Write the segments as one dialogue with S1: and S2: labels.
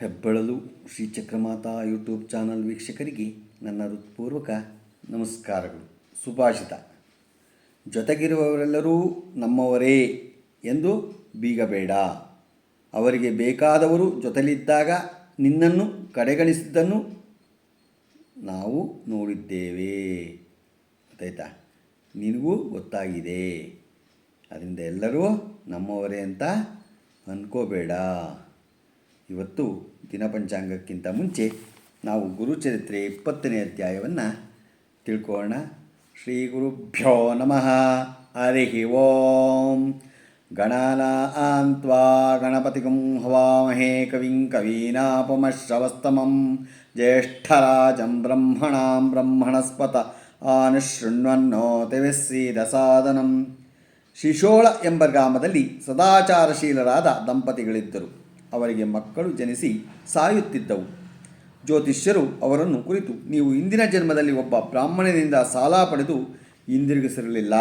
S1: ಹೆಬ್ಬಳಲು Shri Chakramata YouTube channel ವೀಕ್ಷಕರಿಗೆ ನನ್ನ ಹೃತ್ಪೂರ್ವಕ ನಮಸ್ಕಾರಗಳು. ಸುಭಾಷಿತ. ಜೊತೆಗಿರುವವರೆಲ್ಲರೂ ನಮ್ಮವರೇ ಎಂದು ಬೀಗಬೇಡ. ಅವರಿಗೆ ಬೇಕಾದವರು ಜೊತೆಲಿದ್ದಾಗ ನಿನ್ನನ್ನು ಕಡೆಗಣಿಸಿದ್ದನ್ನು ನಾವು ನೋಡಿದ್ದೇವೆ. ಗೊತ್ತಾಯ್ತಾ ನಿನಗೂ ಗೊತ್ತಾಗಿದೆ. ಅದರಿಂದ ಎಲ್ಲರೂ ನಮ್ಮವರೇ ಅಂತ ಅಂದ್ಕೋಬೇಡ ಇವತ್ತು ದಿನಪಂಚಾಂಗಕ್ಕಿಂತ ಮುಂಚೆ ನಾವು ಗುರುಚರಿತ್ರೆ ಇಪ್ಪತ್ತನೇ ಅಧ್ಯಾಯವನ್ನು ತಿಳ್ಕೊಳ್ಳೋಣ. ಶ್ರೀ ಗುರುಭ್ಯೋ ನಮಃ. ಹರಿ ಓಂ. ಗಣಾನಾನ್ತ್ವಾ ಗಣಪತಿಗಂ ಹವಾಮಹೇ ಕವಿಂ ಕವೀನಾಪಮಶ್ರವಸ್ತಮಂ. ಜ್ಯೇಷ್ಠರಾಜಂ ಬ್ರಹ್ಮಣಾಂ ಬ್ರಹ್ಮಣಸ್ಪತ ಆನುಶೃಣ್ವನ್ನೋ ತಿವಿಸ್ಸೀದಸಾದನಂ ಶಿಶೋಳ ಎಂಬ ಗ್ರಾಮದಲ್ಲಿ ಸದಾಚಾರಶೀಲರಾದ ದಂಪತಿಗಳಿದ್ದರು. ಅವರಿಗೆ ಮಕ್ಕಳು ಜನಿಸಿ ಸಾಯುತ್ತಿದ್ದವು. ಜ್ಯೋತಿಷ್ಯರು ಅವರನ್ನು ಕುರಿತು, ನೀವು ಇಂದಿನ ಜನ್ಮದಲ್ಲಿ ಒಬ್ಬ ಬ್ರಾಹ್ಮಣನಿಂದ ಸಾಲ ಪಡೆದು ಹಿಂದಿರುಗಿಸಿರಲಿಲ್ಲ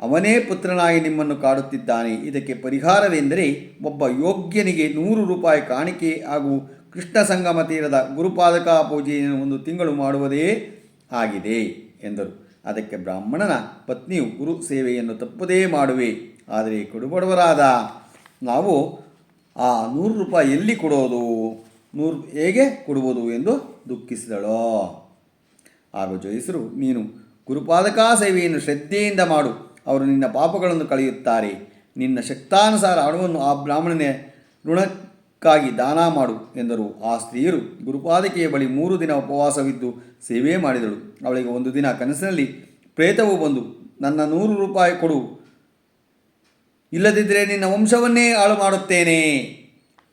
S1: ಅವನೇ ಪುತ್ರನಾಗಿ ನಿಮ್ಮನ್ನು ಕಾಡುತ್ತಿದ್ದಾನೆ. ಇದಕ್ಕೆ ಪರಿಹಾರವೆಂದರೆ ಒಬ್ಬ ಯೋಗ್ಯನಿಗೆ ನೂರು ರೂಪಾಯಿ ಕಾಣಿಕೆ ಹಾಗೂ ಕೃಷ್ಣ ಸಂಗಮ ತೀರದ ಗುರುಪಾದಕ ಪೂಜೆಯನ್ನು ಒಂದು ತಿಂಗಳು ಮಾಡುವುದೇ ಆಗಿದೆ ಎಂದರು. ಅದಕ್ಕೆ ಬ್ರಾಹ್ಮಣನ ಪತ್ನಿಯು ಗುರು ಸೇವೆಯನ್ನು ತಪ್ಪದೇ ಮಾಡುವೆ, ಆದರೆ ಕೊಡುಬಡವರಾದ ನಾವು ಆ ನೂರು ರೂಪಾಯಿ ಎಲ್ಲಿ ಕೊಡೋದು? ನೂರು ಹೇಗೆ ಕೊಡುವುದು ಎಂದು ದುಃಖಿಸಿದಳು. ಆಗ ಜೋಯಿಸರು ನೀನು ಗುರುಪಾದಕ ಸೇವೆಯನ್ನು ಶ್ರದ್ಧೆಯಿಂದ ಮಾಡು. ಅವರು ನಿನ್ನ ಪಾಪಗಳನ್ನು ಕಳೆಯುತ್ತಾರೆ. ನಿನ್ನ ಶಕ್ತಾನುಸಾರ ಹಣವನ್ನು ಆ ಬ್ರಾಹ್ಮಣನೇ ಋಣಕ್ಕಾಗಿ ದಾನ ಮಾಡು ಎಂದರು. ಆ ಸ್ತ್ರೀಯರು ಗುರುಪಾದಕೆಯ ಬಳಿ ಮೂರು ದಿನ ಉಪವಾಸವಿದ್ದು ಸೇವೆ ಮಾಡಿದಳು ಅವಳಿಗೆ ಒಂದು ದಿನ ಕನಸಿನಲ್ಲಿ ಪ್ರೇತವು ಬಂದು, ನನ್ನ ನೂರು ರೂಪಾಯಿ ಕೊಡು. ಇಲ್ಲದಿದ್ದರೆ ನಿನ್ನ ವಂಶವನ್ನೇ ಹಾಳು ಮಾಡುತ್ತೇನೆ.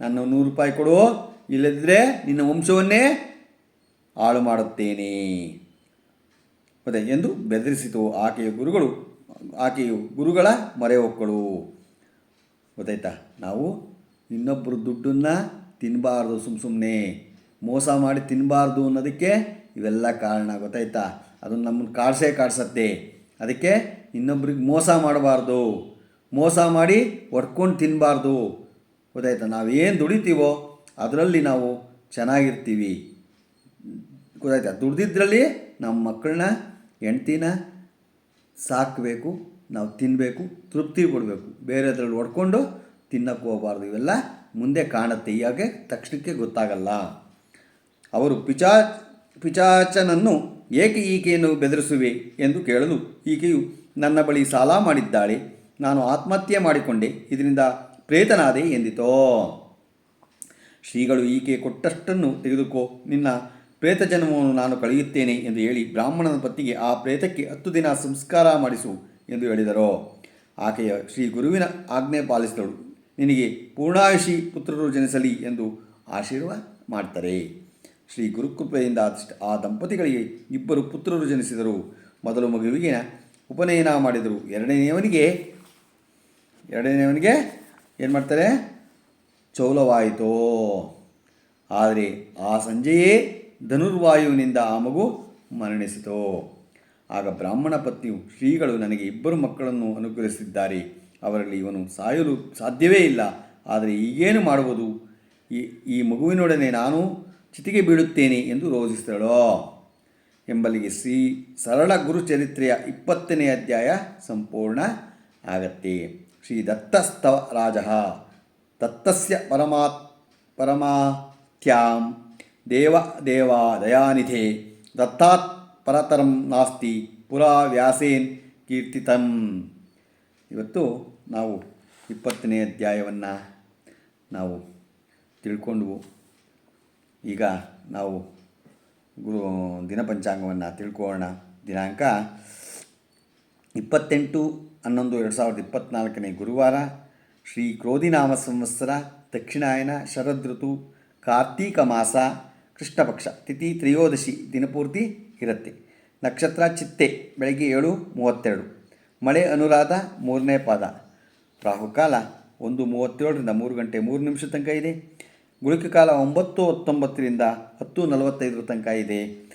S1: ನನ್ನ ನೂರು ರೂಪಾಯಿ ಕೊಡು. ಇಲ್ಲದಿದ್ದರೆ ನಿನ್ನ ವಂಶವನ್ನೇ ಹಾಳು ಮಾಡುತ್ತೇನೆ. ಮತ್ತೆ ಎಂದು ಬೆದರಿಸಿತು ಆಕೆಯ ಗುರುಗಳು. ಆಕೆಯು ಗುರುಗಳ ಮೊರೆ ಹೊಕ್ಕಳು ಗೊತ್ತಾಯ್ತಾ? ನಾವು ಇನ್ನೊಬ್ಬರು ದುಡ್ಡನ್ನು ತಿನ್ನಬಾರ್ದು ಸುಮ್ಮ ಸುಮ್ಮನೆ ಮೋಸ ಮಾಡಿ ತಿನ್ನಬಾರ್ದು ಅನ್ನೋದಕ್ಕೆ ಇವೆಲ್ಲ ಕಾರಣ ಗೊತ್ತಾಯ್ತಾ? ಅದನ್ನು ನಮ್ಮನ್ನು ಕಾಡಿಸೇ ಕಾಡ್ಸತ್ತೆ. ಅದಕ್ಕೆ ಇನ್ನೊಬ್ರಿಗೆ ಮೋಸ ಮಾಡಬಾರ್ದು. ಮೋಸ ಮಾಡಿ ಹೊಡ್ಕೊಂಡು ತಿನ್ನಬಾರ್ದು ಗೊತ್ತಾಯ್ತಾ? ನಾವೇನು ದುಡಿತೀವೋ ಅದರಲ್ಲಿ ನಾವು ಚೆನ್ನಾಗಿರ್ತೀವಿ. ಗೊತ್ತಾಯ್ತಾ? ದುಡ್ದಿದ್ರಲ್ಲಿ ನಮ್ಮ ಮಕ್ಕಳನ್ನ ಹೆಂಡ್ತಿನ ಸಾಕಬೇಕು, ನಾವು ತಿನ್ನಬೇಕು ತೃಪ್ತಿ ಕೊಡಬೇಕು ಬೇರೆದ್ರಲ್ಲಿ ಹೊಡ್ಕೊಂಡು ತಿನ್ನಕ್ಕೆ ಹೋಗಬಾರ್ದು. ಇವೆಲ್ಲ ಮುಂದೆ ಕಾಣುತ್ತೆ. ಯಾಕೆ ತಕ್ಷಣಕ್ಕೆ ಗೊತ್ತಾಗಲ್ಲ. ಅವರು ಪಿಚಾ, ಪಿಚಾಚನನ್ನು ಏಕೆ ಈಕೆಯನ್ನು ಬೆದರಿಸುವೆ ಎಂದು ಕೇಳಲು ಈಕೆಯು ನನ್ನ ಬಳಿ ಸಾಲ ಮಾಡಿದ್ದಾಳೆ. ನಾನು ಆತ್ಮಹತ್ಯೆ ಮಾಡಿಕೊಂಡೆ, ಇದರಿಂದ ಪ್ರೇತನಾದೆ ಎಂದಿತೋ. ಶ್ರೀಗಳು ಈಕೆ ಕೊಟ್ಟಷ್ಟನ್ನು ತೆಗೆದುಕೋ, ನಿನ್ನ ಪ್ರೇತ ಜನ್ಮವನ್ನು ನಾನು ಕಳೆಯುತ್ತೇನೆ ಎಂದು ಹೇಳಿ ಬ್ರಾಹ್ಮಣನ ಪತ್ತಿಗೆ ಆ ಪ್ರೇತಕ್ಕೆ ಹತ್ತು ದಿನ ಸಂಸ್ಕಾರ ಮಾಡಿಸು ಎಂದು ಹೇಳಿದರು. ಆಕೆಯ ಶ್ರೀ ಗುರುವಿನ ಆಜ್ಞೆ ಪಾಲಿಸಿದಳು. ನಿನಗೆ ಪೂರ್ಣಾಯುಷಿ ಪುತ್ರರು ಜನಿಸಲಿ ಎಂದು ಆಶೀರ್ವಾದ ಮಾಡ್ತಾರೆ. ಶ್ರೀ ಗುರುಕೃಪೆಯಿಂದ ಆ ದಂಪತಿಗಳಿಗೆ ಇಬ್ಬರು ಪುತ್ರರು ಜನಿಸಿದರು. ಮೊದಲು ಮಗುವಿಗೆ ಉಪನಯನ ಮಾಡಿದರು. ಎರಡನೆಯವನಿಗೆ ಎರಡನೆಯವನಿಗೆ ಏನು ಮಾಡ್ತಾರೆ? ಚೌಲವಾಯಿತು. ಆದರೆ ಆ ಸಂಜೆಯೇ ಧನುರ್ವಾಯುವಿನಿಂದ ಆ ಮಗು ಮರಣಿಸಿತು. ಆಗ ಬ್ರಾಹ್ಮಣ ಪತ್ನಿಯು, ಶ್ರೀಗಳು ನನಗೆ ಇಬ್ಬರು ಮಕ್ಕಳನ್ನು ಅನುಗ್ರಹಿಸಿದ್ದಾರೆ. ಅವರಲ್ಲಿ ಇವನು ಸಾಯಲು ಸಾಧ್ಯವೇ ಇಲ್ಲ. ಆದರೆ ಈಗೇನು ಮಾಡುವುದು? ಈ ಈ ಮಗುವಿನೊಡನೆ ನಾನು ಚಿತಿಗೆ ಬೀಳುತ್ತೇನೆ ಎಂದು ರೋಧಿಸಿದಳು. ಎಂಬಲ್ಲಿಗೆ ಶ್ರೀ ಸರಳ ಗುರುಚರಿತ್ರೆಯ ಇಪ್ಪತ್ತನೇ ಅಧ್ಯಾಯ ಸಂಪೂರ್ಣ ಆಗತ್ತೆ. ಶ್ರೀ ದತ್ತಸ್ತವ ರಾಜ ದತ್ತಸ್ಯ ಪರಮಾತ್ ಪರಮಾತ್ಯಾಂ ದೇವ ದೇವ ದಯಾನಿಧೆ ದತ್ತಾತ್ ಪರತರಂ ನಾಸ್ತಿ ಪುರಾ ವ್ಯಾಸೇನ್ ಕೀರ್ತಿತಂ ಇವತ್ತು ನಾವು ಇಪ್ಪತ್ತನೇ ಅಧ್ಯಾಯವನ್ನು ನಾವು ತಿಳ್ಕೊಂಡ್ವು ಈಗ ನಾವು ಗುರು ದಿನಪಂಚಾಂಗವನ್ನು ತಿಳ್ಕೊಳ್ಳೋಣ. ದಿನಾಂಕ ಇಪ್ಪತ್ತೆಂಟು ಹನ್ನೊಂದು ಎರಡು ಸಾವಿರದ ಇಪ್ಪತ್ತ್ನಾಲ್ಕನೇ ಗುರುವಾರ ಶ್ರೀ ಕ್ರೋಧಿನಾಮ ಸಂವತ್ಸರ, ದಕ್ಷಿಣಾಯನ ಋತು, ಕಾರ್ತೀಕ ಮಾಸ, ಕೃಷ್ಣಪಕ್ಷ, ತಿಥಿ ತ್ರಯೋದಶಿ ದಿನಪೂರ್ತಿ ಇರುತ್ತೆ. ನಕ್ಷತ್ರ ಚಿತ್ತೆ, ಬೆಳಗ್ಗೆ ಏಳು ಮೂವತ್ತೆರಡು. ಮಳೆ ಅನುರಾಧ, ಮೂರನೇ ಪಾದ. ರಾಹುಕಾಲ ಒಂದು ಮೂವತ್ತೇಳರಿಂದ ಮೂರು ಗಂಟೆ ಮೂರು ನಿಮಿಷ ತನಕ ಇದೆ. ಗುಳಿಕ ಕಾಲ ಒಂಬತ್ತು ಹತ್ತೊಂಬತ್ತರಿಂದ ಹತ್ತು ನಲವತ್ತೈದರ ತನಕ ಇದೆ.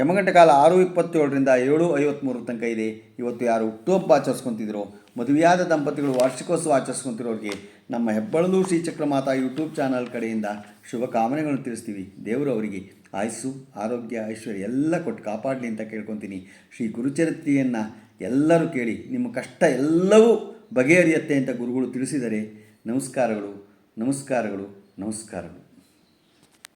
S1: ಯಮಗಂಟ ಕಾಲ ಆರು ಇಪ್ಪತ್ತೇಳರಿಂದ ಏಳು ಐವತ್ತ್ಮೂರು ತನಕ ಇದೆ. ಇವತ್ತು ಯಾರು ಹುಟ್ಟುಹಬ್ಬ ಆಚರಿಸ್ಕೊತಿದ್ರು ಮದುವೆಯಾದ ದಂಪತಿಗಳು ವಾರ್ಷಿಕೋತ್ಸವ ಆಚರಿಸ್ಕೊತಿರೋರಿಗೆ ನಮ್ಮ ಹೆಬ್ಬಳಲು ಶ್ರೀಚಕ್ರ ಮಾತಾ ಯೂಟ್ಯೂಬ್ ಚಾನಲ್ ಕಡೆಯಿಂದ ಶುಭಕಾಮನೆಗಳನ್ನು ತಿಳಿಸ್ತೀವಿ. ದೇವರು ಅವರಿಗೆ ಆಯಸ್ಸು, ಆರೋಗ್ಯ, ಐಶ್ವರ್ಯ ಎಲ್ಲ ಕೊಟ್ಟು ಕಾಪಾಡಲಿ ಅಂತ ಕೇಳ್ಕೊತೀನಿ. ಶ್ರೀ ಗುರುಚರಿತ್ರೆಯನ್ನು ಎಲ್ಲರೂ ಕೇಳಿ, ನಿಮ್ಮ ಕಷ್ಟ ಎಲ್ಲವೂ ಬಗೆಹರಿಯುತ್ತೆ ಅಂತ ಗುರುಗಳು ತಿಳಿಸಿದರೆ ನಮಸ್ಕಾರಗಳು ನಮಸ್ಕಾರಗಳು ನಮಸ್ಕಾರಗಳು.